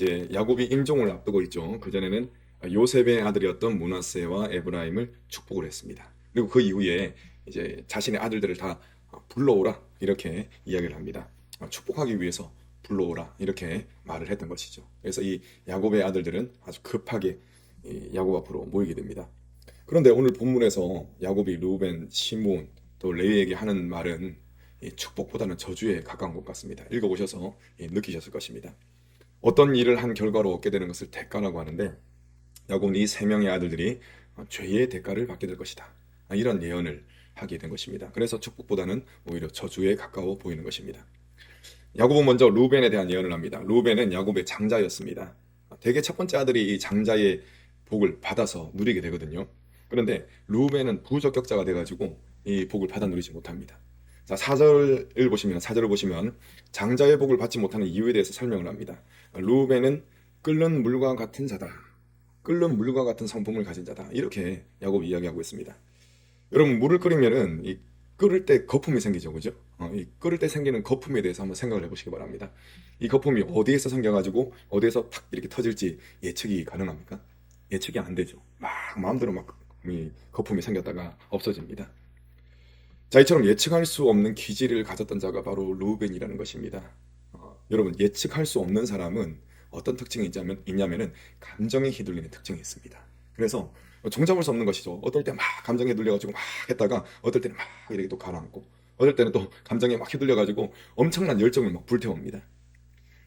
이제 야곱이 임종을 앞두고 있죠. 그 전에는 요셉의 아들이었던 문하세와 에브라임을 축복을 했습니다. 그리고 그 이후에 이제 자신의 아들들을 다 불러오라 이렇게 이야기를 합니다. 축복하기 위해서 불러오라 이렇게 말을 했던 것이죠. 그래서 이 야곱의 아들들은 아주 급하게 이 야곱 앞으로 모이게 됩니다. 그런데 오늘 본문에서 야곱이 루벤, 시몬 또 레위에게 하는 말은 이 축복보다는 저주에 가까운 것 같습니다. 읽어보셔서 이 느끼셨을 것입니다. 어떤 일을 한 결과로 얻게 되는 것을 대가라고 하는데 야곱은 이 세 명의 아들들이 죄의 대가를 받게 될 것이다. 이런 예언을 하게 된 것입니다. 그래서 축복보다는 오히려 저주에 가까워 보이는 것입니다. 야곱은 먼저 루벤에 대한 예언을 합니다. 루벤은 야곱의 장자였습니다. 대개 첫 번째 아들이 이 장자의 복을 받아서 누리게 되거든요. 그런데 루벤은 부적격자가 돼가지고 이 복을 받아 누리지 못합니다. 자, 4절을 보시면, 4절을 보시면 장자의 복을 받지 못하는 이유에 대해서 설명을 합니다. 루벤은 끓는 물과 같은 자다. 끓는 물과 같은 성품을 가진 자다. 이렇게 야곱이 이야기하고 있습니다. 여러분, 물을 끓이면은 이 끓을 때 거품이 생기죠, 그죠? 어, 이 끓을 때 생기는 거품에 대해서 한번 생각을 해보시기 바랍니다. 이 거품이 어디에서 생겨가지고 어디에서 탁 이렇게 터질지 예측이 가능합니까? 예측이 안 되죠. 막 마음대로 막이 거품이 생겼다가 없어집니다. 자, 이처럼 예측할 수 없는 기질을 가졌던 자가 바로 루벤이라는 것입니다. 어, 여러분, 예측할 수 없는 사람은 어떤 특징이 있냐면, 있냐면은 감정에 휘둘리는 특징이 있습니다. 그래서 종잡을 수 없는 것이죠. 어떨 때 막 감정에 눌려가지고 막 했다가 어떨 때는 막 이렇게 또 가라앉고 어떨 때는 또 감정에 막 휘둘려가지고 엄청난 열정을 막 불태웁니다.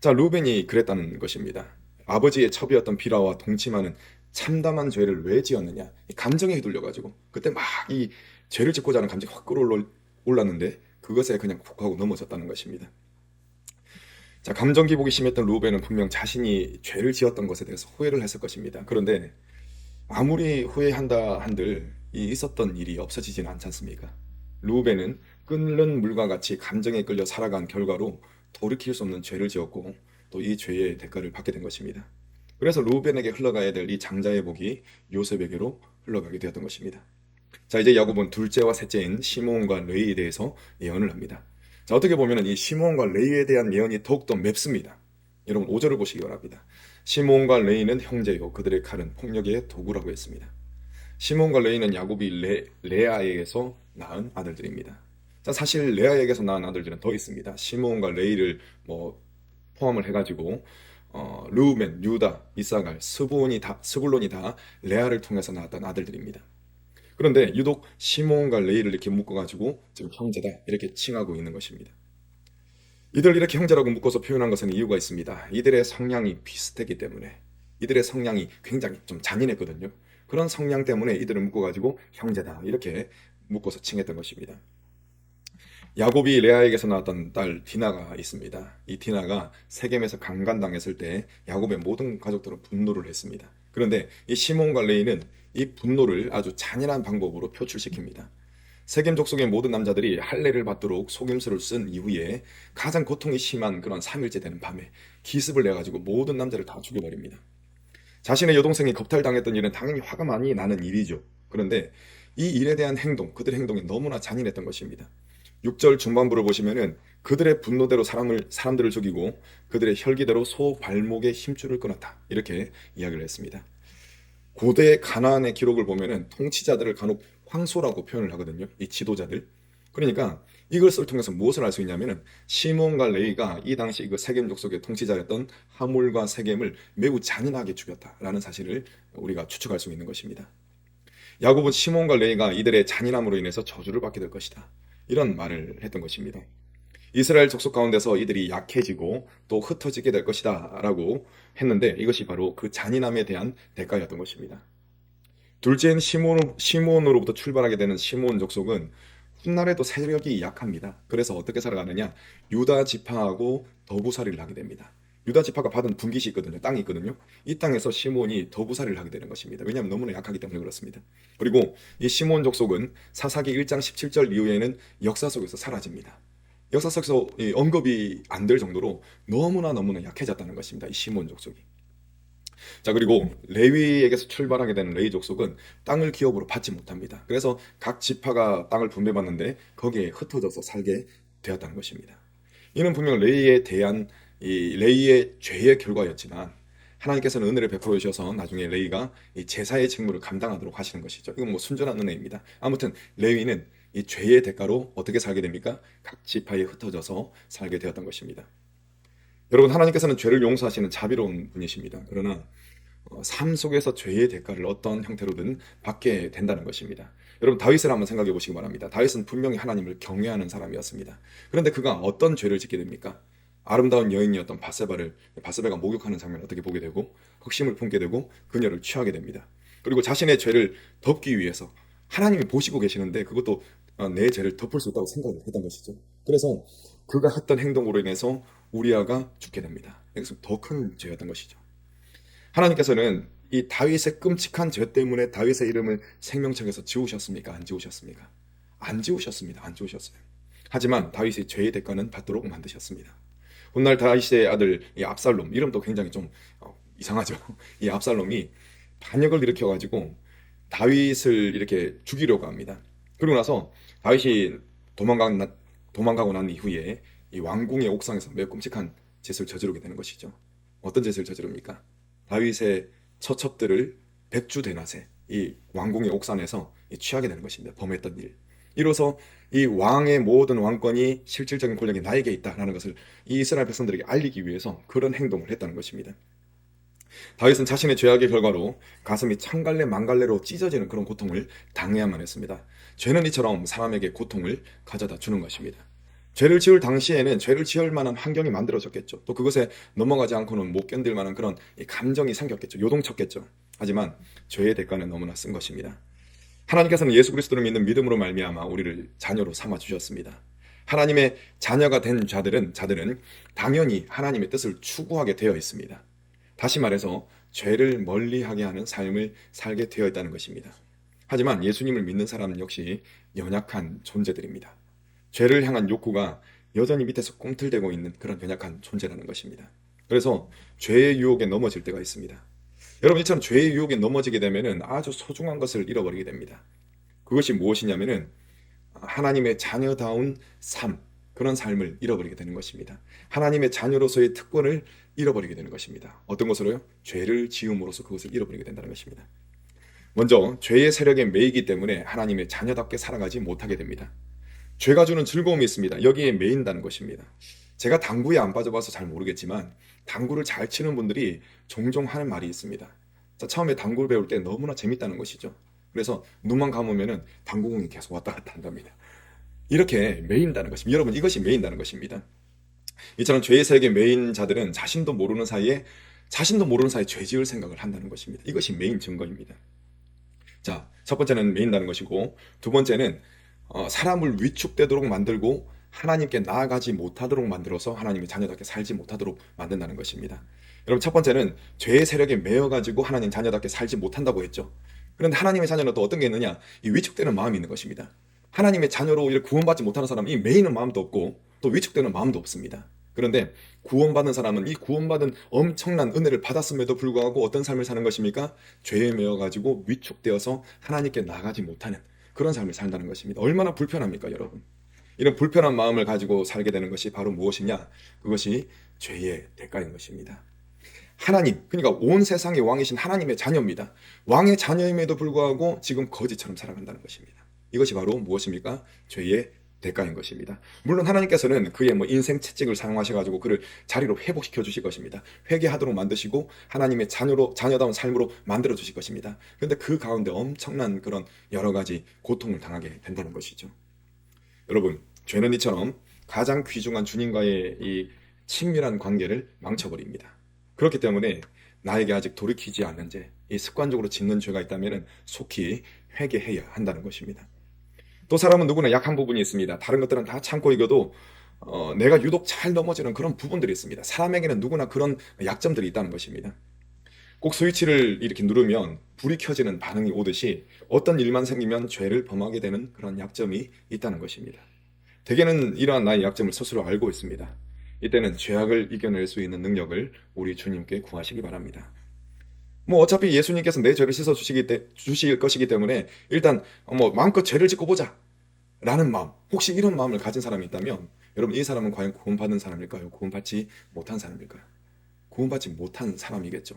자, 루벤이 그랬다는 것입니다. 아버지의 첩이었던 비라와 동침하는 참담한 죄를 왜 지었느냐? 이 감정에 휘둘려가지고 그때 막 이 죄를 짓고자 하는 감정이 확 끌어올랐는데 그것에 그냥 콕 하고 넘어졌다는 것입니다. 자, 감정 기복이 심했던 루벤은 분명 자신이 죄를 지었던 것에 대해서 후회를 했을 것입니다. 그런데 아무리 후회한다 한들 이 있었던 일이 없어지지는 않지 않습니까? 루벤은 끓는 물과 같이 감정에 끌려 살아간 결과로 돌이킬 수 없는 죄를 지었고 또 이 죄의 대가를 받게 된 것입니다. 그래서 루벤에게 흘러가야 될 이 장자의 복이 요셉에게로 흘러가게 되었던 것입니다. 자, 이제 야곱은 둘째와 셋째인 시몬과 레이에 대해서 예언을 합니다. 자, 어떻게 보면 이 시몬과 레이에 대한 예언이 더욱더 맵습니다. 여러분 5절을 보시기 바랍니다. 시몬과 레이는 형제요 그들의 칼은 폭력의 도구라고 했습니다. 시몬과 레이는 야곱이 레, 레아에게서 낳은 아들들입니다. 자, 사실 레아에게서 낳은 아들들은 더 있습니다. 시몬과 레이를 뭐 포함을 해가지고 어, 루멘, 유다, 이사갈, 스부온이 다 스불론이 다 레아를 통해서 낳았던 아들들입니다. 그런데 유독 시몬과 레이를 이렇게 묶어가지고 지금 형제다 이렇게 칭하고 있는 것입니다. 이들 이렇게 형제라고 묶어서 표현한 것은 이유가 있습니다. 이들의 성향이 비슷했기 때문에 이들의 성향이 굉장히 좀 잔인했거든요. 그런 성향 때문에 이들을 묶어가지고 형제다 이렇게 묶어서 칭했던 것입니다. 야곱이 레아에게서 나왔던 딸 디나가 있습니다. 이 디나가 세겜에서 강간당했을 때 야곱의 모든 가족들은 분노를 했습니다. 그런데 이 시몬과 레이는 이 분노를 아주 잔인한 방법으로 표출시킵니다. 세겜 족속의 모든 남자들이 할례를 받도록 속임수를 쓴 이후에 가장 고통이 심한 그런 3일째 되는 밤에 기습을 내가지고 모든 남자를 다 죽여버립니다. 자신의 여동생이 겁탈당했던 일은 당연히 화가 많이 나는 일이죠. 그런데 이 일에 대한 행동, 그들의 행동이 너무나 잔인했던 것입니다. 6절 중반부를 보시면은 그들의 분노대로 사람을 사람들을 죽이고 그들의 혈기대로 소 발목에 힘줄을 끊었다. 이렇게 이야기를 했습니다. 고대 가나안의 기록을 보면은 통치자들을 간혹 황소라고 표현을 하거든요. 이 지도자들. 그러니까 이것을 통해서 무엇을 알 수 있냐면은 시몬과 레이가 이 당시 그 세겜 족속의 통치자였던 하물과 세겜을 매우 잔인하게 죽였다라는 사실을 우리가 추측할 수 있는 것입니다. 야곱은 시몬과 레이가 이들의 잔인함으로 인해서 저주를 받게 될 것이다. 이런 말을 했던 것입니다. 이스라엘 족속 가운데서 이들이 약해지고 또 흩어지게 될 것이다 라고 했는데 이것이 바로 그 잔인함에 대한 대가였던 것입니다. 둘째인 시몬, 시몬으로부터 출발하게 되는 시몬 족속은 훗날에도 세력이 약합니다. 그래서 어떻게 살아가느냐? 유다 지파하고 더부살이를 하게 됩니다. 유다 지파가 받은 분깃이 있거든요. 땅이 있거든요. 이 땅에서 시몬이 더부살이를 하게 되는 것입니다. 왜냐하면 너무나 약하기 때문에 그렇습니다. 그리고 이 시몬 족속은 사사기 1장 17절 이후에는 역사 속에서 사라집니다. 역사 속에서 언급이 안 될 정도로 너무나 너무나 약해졌다는 것입니다. 이 시몬 족속이. 자 그리고 레위에게서 출발하게 되는 레위 족속은 땅을 기업으로 받지 못합니다. 그래서 각 지파가 땅을 분배받는데 거기에 흩어져서 살게 되었다는 것입니다. 이는 분명 레위에 대한 이 레이의 죄의 결과였지만 하나님께서는 은혜를 베풀어 주셔서 나중에 레위가 이 제사의 직무를 감당하도록 하시는 것이죠. 이건 뭐 순전한 은혜입니다. 아무튼 레위는 이 죄의 대가로 어떻게 살게 됩니까? 각 지파에 흩어져서 살게 되었던 것입니다. 여러분 하나님께서는 죄를 용서하시는 자비로운 분이십니다. 그러나 어, 삶 속에서 죄의 대가를 어떤 형태로든 받게 된다는 것입니다. 여러분 다윗을 한번 생각해 보시기 바랍니다. 다윗은 분명히 하나님을 경외하는 사람이었습니다. 그런데 그가 어떤 죄를 짓게 됩니까? 아름다운 여인이었던 바세바를 바세바가 목욕하는 장면을 어떻게 보게 되고 흑심을 품게 되고 그녀를 취하게 됩니다. 그리고 자신의 죄를 덮기 위해서 하나님이 보시고 계시는데 그것도 어, 내 죄를 덮을 수 있다고 생각을 했던 것이죠. 그래서 그가 했던 행동으로 인해서 우리아가 죽게 됩니다. 그래서 더 큰 죄였던 것이죠. 하나님께서는 이 다윗의 끔찍한 죄 때문에 다윗의 이름을 생명책에서 지우셨습니까? 안 지우셨습니까? 안 지우셨습니다. 안 지우셨어요. 하지만 다윗의 죄의 대가는 받도록 만드셨습니다. 훗날 다윗의 아들 이 압살롬 이름도 굉장히 좀 어, 이상하죠. 이 압살롬이 반역을 일으켜 가지고 다윗을 이렇게 죽이려고 합니다. 그러고 나서 다윗이 도망간 도망가고 난 이후에 이 왕궁의 옥상에서 매우 끔찍한 짓을 저지르게 되는 것이죠. 어떤 짓을 저지릅니까? 다윗의 처첩들을 백주 대낮에 이 왕궁의 옥산에서 이 취하게 되는 것입니다. 범했던 일. 이로써 이 왕의 모든 왕권이 실질적인 권력이 나에게 있다라는 것을 이 이스라엘 백성들에게 알리기 위해서 그런 행동을 했다는 것입니다. 다윗은 자신의 죄악의 결과로 가슴이 창갈래 망갈래로 찢어지는 그런 고통을 당해야만 했습니다. 죄는 이처럼 사람에게 고통을 가져다 주는 것입니다. 죄를 지을 당시에는 죄를 지을 만한 환경이 만들어졌겠죠. 또 그것에 넘어가지 않고는 못 견딜 만한 그런 이 감정이 생겼겠죠. 요동쳤겠죠. 하지만 죄의 대가는 너무나 쓴 것입니다. 하나님께서는 예수 그리스도를 믿는 믿음으로 말미암아 우리를 자녀로 삼아 주셨습니다. 하나님의 자녀가 된 자들은 자들은 당연히 하나님의 뜻을 추구하게 되어 있습니다. 다시 말해서 죄를 멀리하게 하는 삶을 살게 되어 있다는 것입니다. 하지만 예수님을 믿는 사람은 역시 연약한 존재들입니다. 죄를 향한 욕구가 여전히 밑에서 꿈틀대고 있는 그런 연약한 존재라는 것입니다. 그래서 죄의 유혹에 넘어질 때가 있습니다. 여러분 이처럼 죄의 유혹에 넘어지게 되면은 아주 소중한 것을 잃어버리게 됩니다. 그것이 무엇이냐면은 하나님의 자녀다운 삶, 그런 삶을 잃어버리게 되는 것입니다. 하나님의 자녀로서의 특권을 잃어버리게 되는 것입니다. 어떤 것으로요? 죄를 지음으로써 그것을 잃어버리게 된다는 것입니다. 먼저 죄의 세력에 매이기 때문에 하나님의 자녀답게 살아가지 못하게 됩니다. 죄가 주는 즐거움이 있습니다. 여기에 매인다는 것입니다. 제가 당구에 안 빠져봐서 잘 모르겠지만 당구를 잘 치는 분들이 종종 하는 말이 있습니다. 자, 처음에 당구를 배울 때 너무나 재밌다는 것이죠. 그래서 눈만 감으면은 당구공이 계속 왔다 갔다 한답니다. 이렇게 매인다는 것입니다. 여러분 이것이 매인다는 것입니다. 이처럼 죄의 세계 매인 자들은 자신도 모르는 사이에 자신도 모르는 사이에 죄 지을 생각을 한다는 것입니다. 이것이 메인 증거입니다. 자, 첫 번째는 매인다는 것이고 두 번째는 어, 사람을 위축되도록 만들고 하나님께 나아가지 못하도록 만들어서 하나님의 자녀답게 살지 못하도록 만든다는 것입니다. 여러분 첫 번째는 죄의 세력에 매여 가지고 하나님 자녀답게 살지 못한다고 했죠. 그런데 하나님의 자녀는 또 어떤 게 있느냐? 이 위축되는 마음이 있는 것입니다. 하나님의 자녀로 이렇게 구원받지 못하는 사람은 이 매이는 마음도 없고 또 위축되는 마음도 없습니다. 그런데 구원받은 사람은 이 구원받은 엄청난 은혜를 받았음에도 불구하고 어떤 삶을 사는 것입니까? 죄에 매여 가지고 위축되어서 하나님께 나가지 못하는 그런 삶을 산다는 것입니다. 얼마나 불편합니까, 여러분? 이런 불편한 마음을 가지고 살게 되는 것이 바로 무엇이냐? 그것이 죄의 대가인 것입니다. 하나님, 그러니까 온 세상의 왕이신 하나님의 자녀입니다. 왕의 자녀임에도 불구하고 지금 거지처럼 살아간다는 것입니다. 이것이 바로 무엇입니까? 죄의 대가인 것입니다. 물론 하나님께서는 그의 뭐 인생 채찍을 사용하셔가지고 그를 자리로 회복시켜 주실 것입니다. 회개하도록 만드시고 하나님의 자녀로 자녀다운 삶으로 만들어 주실 것입니다. 그런데 그 가운데 엄청난 그런 여러 가지 고통을 당하게 된다는 것이죠. 여러분, 죄는 이처럼 가장 귀중한 주님과의 이 친밀한 관계를 망쳐버립니다. 그렇기 때문에 나에게 아직 돌이키지 않는 죄, 이 습관적으로 짓는 죄가 있다면 속히 회개해야 한다는 것입니다. 또 사람은 누구나 약한 부분이 있습니다. 다른 것들은 다 참고 이겨도 어, 내가 유독 잘 넘어지는 그런 부분들이 있습니다. 사람에게는 누구나 그런 약점들이 있다는 것입니다. 꼭 스위치를 이렇게 누르면 불이 켜지는 반응이 오듯이 어떤 일만 생기면 죄를 범하게 되는 그런 약점이 있다는 것입니다. 대개는 이러한 나의 약점을 스스로 알고 있습니다. 이때는 죄악을 이겨낼 수 있는 능력을 우리 주님께 구하시기 바랍니다. 뭐 어차피 예수님께서 내 죄를 씻어 주시기 때, 주실 것이기 때문에 일단 뭐 마음껏 죄를 짓고 보자 라는 마음 혹시 이런 마음을 가진 사람이 있다면 여러분 이 사람은 과연 구원받은 사람일까요? 구원받지 못한 사람일까요? 구원받지 못한 사람이겠죠.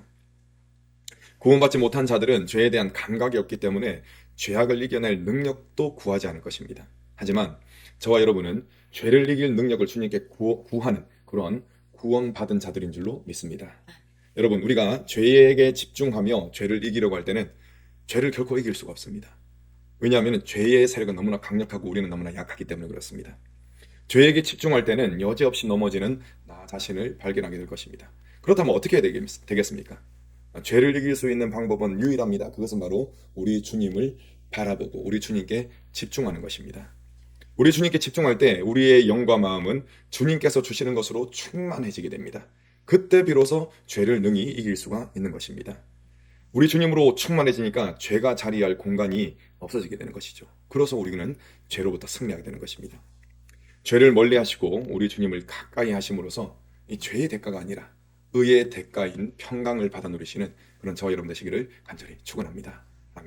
구원받지 못한 자들은 죄에 대한 감각이 없기 때문에 죄악을 이겨낼 능력도 구하지 않을 것입니다. 하지만 저와 여러분은 죄를 이길 능력을 주님께 구, 구하는 그런 구원받은 자들인 줄로 믿습니다. 여러분, 우리가 죄에게 집중하며 죄를 이기려고 할 때는 죄를 결코 이길 수가 없습니다. 왜냐하면 죄의 세력은 너무나 강력하고 우리는 너무나 약하기 때문에 그렇습니다. 죄에게 집중할 때는 여지없이 넘어지는 나 자신을 발견하게 될 것입니다. 그렇다면 어떻게 해야 되겠- 되겠습니까? 죄를 이길 수 있는 방법은 유일합니다. 그것은 바로 우리 주님을 바라보고 우리 주님께 집중하는 것입니다. 우리 주님께 집중할 때 우리의 영과 마음은 주님께서 주시는 것으로 충만해지게 됩니다. 그때 비로소 죄를 능히 이길 수가 있는 것입니다. 우리 주님으로 충만해지니까 죄가 자리할 공간이 없어지게 되는 것이죠. 그래서 우리는 죄로부터 승리하게 되는 것입니다. 죄를 멀리 하시고 우리 주님을 가까이 하심으로써 이 죄의 대가가 아니라 의의 대가인 평강을 받아 누리시는 그런 저와 여러분 되시기를 간절히 축원합니다.